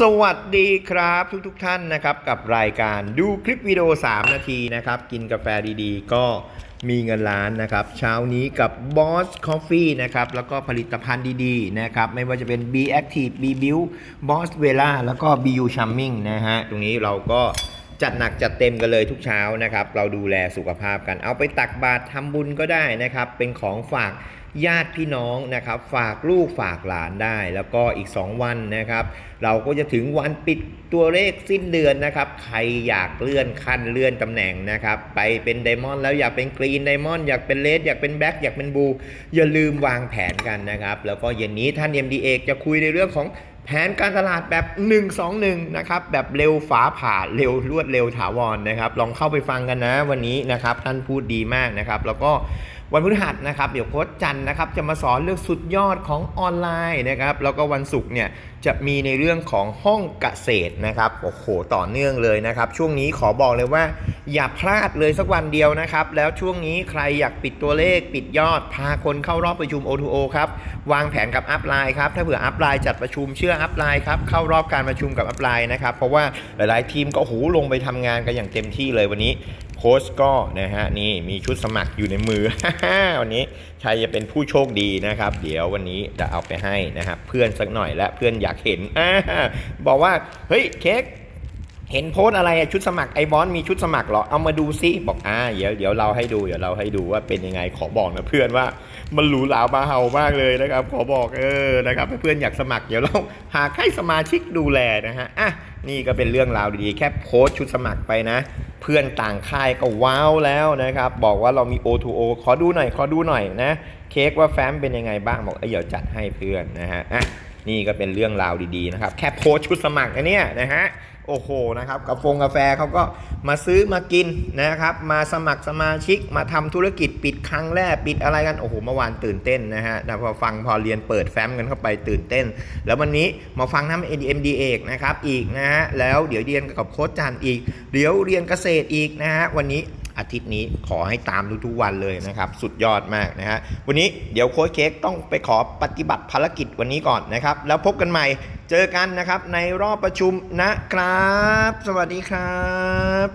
สวัสดีครับทุกทท่านนะครับกับรายการดูคลิปวิดีโอ 3 นาทีนะครับ กินกาแฟดีๆ ก็มีเงินล้านนะครับ เช้านี้กับ Boss Coffee นะครับ แล้วก็ผลิตภัณฑ์ดีๆ นะครับ ไม่ว่าจะเป็น B Active B Build Boss Vela แล้วก็ BU Charming นะฮะ ตรงนี้เราก็ จัดหนักจัดเต็มกันเลยทุกเช้านะครับ เราดูแลสุขภาพกัน เอาไปตักบาตรทำบุญก็ได้นะครับ เป็นของฝากญาติพี่น้องนะครับ ฝากลูกฝากหลานได้ แล้วก็อีก 2 วันนะครับ เราก็จะถึงวันปิดตัวเลขสิ้นเดือนนะครับ ใครอยากเลื่อนขั้นเลื่อนตำแหน่งนะครับ ไปเป็นไดมอนด์แล้วอยากเป็นกรีนไดมอนด์อยากเป็นเลดอยากเป็นแบล็กอยากเป็นบูอย่าลืมวางแผนกันนะครับ แล้วก็เย็นนี้ท่าน MDA จะคุยในเรื่องของ แผนการตลาดแบบ 121 นะครับ แบบเร็วฝาผ่าเร็วรวดเร็วถาวรนะครับ ลองเข้าไปฟังกันนะวันนี้นะครับ ท่านพูดดีมากนะครับ แล้วก็วันพฤหัสนะครับ เดี๋ยวโค้ชจันนะครับ จะมาสอนเรื่องสุดยอดของออนไลน์นะครับ แล้วก็วันศุกร์เนี่ยจะมีในเรื่องของห้องเกษตรนะครับโอ้โหต่อเนื่องเลยนะครับ ช่วงนี้ขอบอกเลยว่า อย่าพลาดเลยสักวันเดียวนะครับ แล้วช่วงนี้ใครอยากปิดตัวเลขปิดยอด พาคนเข้ารอบประชุม O2O ครับ วางแผนกับอัพไลน์ครับ ถ้าเผื่ออัพไลน์จัดประชุมเชื่ออัพไลน์ครับ เข้ารอบการประชุมกับอัพไลน์นะครับ เพราะว่าหลาย ๆ ทีมก็โอ้โหลงไปทำงานกันอย่างเต็มที่เลยวันนี้โค้ชก็นะฮะนี่มีชุดสมัครอยู่ในมือ วันนี้ใครจะเป็นผู้โชคดีนะครับ เดี๋ยววันนี้จะเอาไปให้นะครับเพื่อนสักหน่อยและเพื่อนอยากเห็นอบอกว่าเฮ้ยเค้ก เห็นโพสอะไรชุดสมัครไอบอลมีชุดสมัครเหรอ เอามาดูซิบอกอ่าเดี๋ยวเดี๋ยวเราให้ดูเดี๋ยวเราให้ดูว่าเป็นยังไงขอบอกนะเพื่อนว่ามันหรูหรามาเห่ามากเลยนะครับ ขอบอกเออนะครับเพื่อนอยากสมัครเดี๋ยวเราหาใครสมาชิกดูแลนะฮะอะนี่ก็เป็นเรื่องราวดีๆ แค่โพสชุดสมัครไปนะ เพื่อนต่างค่ายก็ว้าวแล้วนะครับ บอกว่าเรามี O2O ขอดูหน่อย ขอดูหน่อยนะ เค้กว่าแฟ้มเป็นยังไงบ้างบอกเอ้ยเดี๋ยวจัดให้เพื่อนนะฮะอะนี่ก็เป็นเรื่องราวดีๆนะครับ แค่โพสชุดสมัครนะเนี่ยนะฮะ โอ้โหนะครับกาแฟกาแฟเขาก็มาซื้อมากินนะครับ มาสมัครสมาชิกมาทำธุรกิจปิดครั้งแรกปิดอะไรกัน โอ้โหเมื่อวานตื่นเต้นนะฮะแต่พอฟังพอเรียนเปิดแฟ้มกันเข้าไปตื่นเต้น แล้ววันนี้มาฟังน้ำ ADMD เอกนะครับอีกนะฮะแล้วเดี๋ยวเรียนกับโค้ชจันอีก เดี๋ยวเรียนเกษตรอีกนะฮะวันนี้ อาทิตย์นี้ขอให้ตามทุกๆวันเลยนะครับ สุดยอดมากนะฮะวันนี้เดี๋ยวโค้ชเค้กต้องไปขอปฏิบัติภารกิจวันนี้ก่อนนะครับ แล้วพบกันใหม่เจอกันนะครับในรอบประชุมนะครับ สวัสดีครับ